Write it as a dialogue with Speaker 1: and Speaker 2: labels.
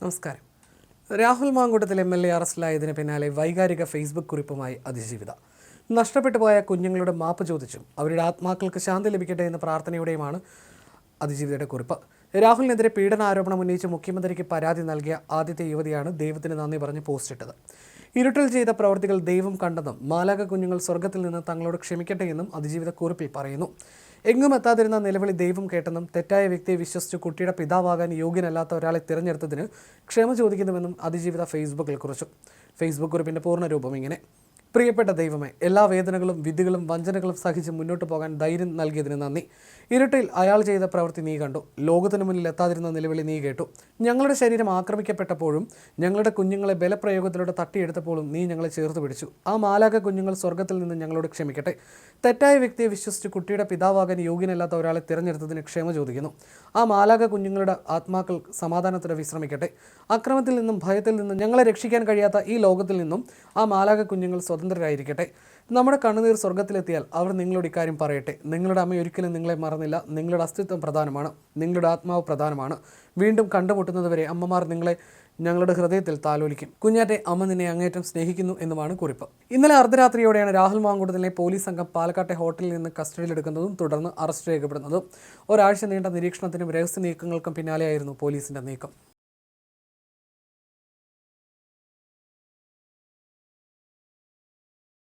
Speaker 1: നമസ്കാരം. Rahul Mamkootathil M L A അറസ്റ്റിലായതിന് പിന്നാലെ വൈകാരിക ഫേസ്ബുക്ക് കുറിപ്പുമായി അതിജീവിത നഷ്ടപ്പെട്ടു പോയ കുഞ്ഞുങ്ങളുടെ മാപ്പ് ചോദിച്ചും അവരുടെ ആത്മാക്കൾക്ക് ശാന്തി ലഭിക്കട്ടെ എന്ന പ്രാർത്ഥനയുടെയുമാണ് അതിജീവിതയുടെ കുറിപ്പ്. രാഹുലിനെതിരെ പീഡനാരോപണം ഉന്നയിച്ച് മുഖ്യമന്ത്രിക്ക് പരാതി നൽകിയ ആദ്യത്തെ യുവതിയാണ് ദൈവത്തിന് നന്ദി പറഞ്ഞ് പോസ്റ്റിട്ടത് ഇരുട്ടിൽ ചെയ്ത പ്രവർത്തികൾ ദൈവം കണ്ടെന്നും മാലാക കുഞ്ഞുങ്ങൾ സ്വർഗത്തിൽ നിന്ന് തങ്ങളോട് ക്ഷമിക്കട്ടെ എന്നും അതിജീവിത കുറിപ്പിൽ പറയുന്നു. എങ്ങും എത്താതിരുന്ന നിലവിളി ദൈവം കേട്ടെന്നും തെറ്റായ വ്യക്തിയെ വിശ്വസിച്ച് കുട്ടിയുടെ പിതാവാകാൻ യോഗ്യനല്ലാത്ത ഒരാളെ തിരഞ്ഞെടുത്തതിന് ക്ഷമ ചോദിക്കുന്നുവെന്നും അതിജീവിത ഫേസ്ബുക്കിൽ കുറിച്ചു. ഫേസ്ബുക്ക് കുറിപ്പിന്റെ പൂർണരൂപം ഇങ്ങനെ. പ്രിയപ്പെട്ട ദൈവമേ എല്ലാ വേദനകളും വിധികളും വഞ്ചനകളും സഹിച്ച് മുന്നോട്ട് പോകാൻ ധൈര്യം നൽകിയതിന് നന്ദി. ഇരുട്ടിൽ അയാൾ ചെയ്ത പ്രവൃത്തി നീ കണ്ടു. ലോകത്തിന് മുന്നിൽ എത്താതിരുന്ന നിലവിളി നീ കേട്ടു. ഞങ്ങളുടെ ശരീരം ആക്രമിക്കപ്പെട്ടപ്പോഴും ഞങ്ങളുടെ കുഞ്ഞുങ്ങളെ ബലപ്രയോഗത്തിലൂടെ തട്ടിയെടുത്തപ്പോഴും നീ ഞങ്ങളെ ചേർത്ത് പിടിച്ചു. ആ മാലാക കുഞ്ഞുങ്ങൾ സ്വർഗത്തിൽ നിന്ന് ഞങ്ങളോട് ക്ഷമിക്കട്ടെ. തെറ്റായ വ്യക്തിയെ വിശ്വസിച്ച് കുട്ടിയുടെ പിതാവാകാൻ യോഗ്യനല്ലാത്ത ഒരാളെ തിരഞ്ഞെടുത്തതിന് ക്ഷമ ചോദിക്കുന്നു. ആ മാലാക കുഞ്ഞുങ്ങളുടെ ആത്മാക്കൾ സമാധാനത്തോടെ വിശ്രമിക്കട്ടെ. അക്രമത്തിൽ നിന്നും ഭയത്തിൽ നിന്നും ഞങ്ങളെ രക്ഷിക്കാൻ കഴിയാത്ത ഈ ലോകത്തിൽ നിന്നും ആ മാലാക കുഞ്ഞുങ്ങൾ സ്വതന്ത്രരായിരിക്കട്ടെ. നമ്മുടെ കണ്ണുനീർ സ്വർഗത്തിലെത്തിയാൽ അവർ നിങ്ങളോട് ഇക്കാര്യം പറയട്ടെ. നിങ്ങളുടെ അമ്മ ഒരിക്കലും നിങ്ങളെ മറന്നില്ല. നിങ്ങളുടെ അസ്തിത്വം പ്രധാനമാണ്. നിങ്ങളുടെ ആത്മാവ് പ്രധാനമാണ്. വീണ്ടും കണ്ടുമുട്ടുന്നതുവരെ അമ്മമാർ നിങ്ങളെ ഞങ്ങളുടെ ഹൃദയത്തിൽ താലോലിക്കും. കുഞ്ഞാറ്റെ അമ്മ നിന്നെ അങ്ങേറ്റം സ്നേഹിക്കുന്നു എന്നുമാണ് കുറിപ്പ്. ഇന്നലെ അർദ്ധരാത്രിയോടെയാണ് രാഹുൽ മാങ്കുടത്തിലെ പോലീസ് സംഘം പാലക്കാട്ടെ ഹോട്ടലിൽ നിന്ന് കസ്റ്റഡിയിലെടുക്കുന്നതും തുടർന്ന് അറസ്റ്റ് രേഖപ്പെടുന്നതും. ഒരാഴ്ച നീണ്ട നിരീക്ഷണത്തിനും രഹസ്യ നീക്കങ്ങൾക്കും പിന്നാലെയായിരുന്നു പോലീസിന്റെ നീക്കം.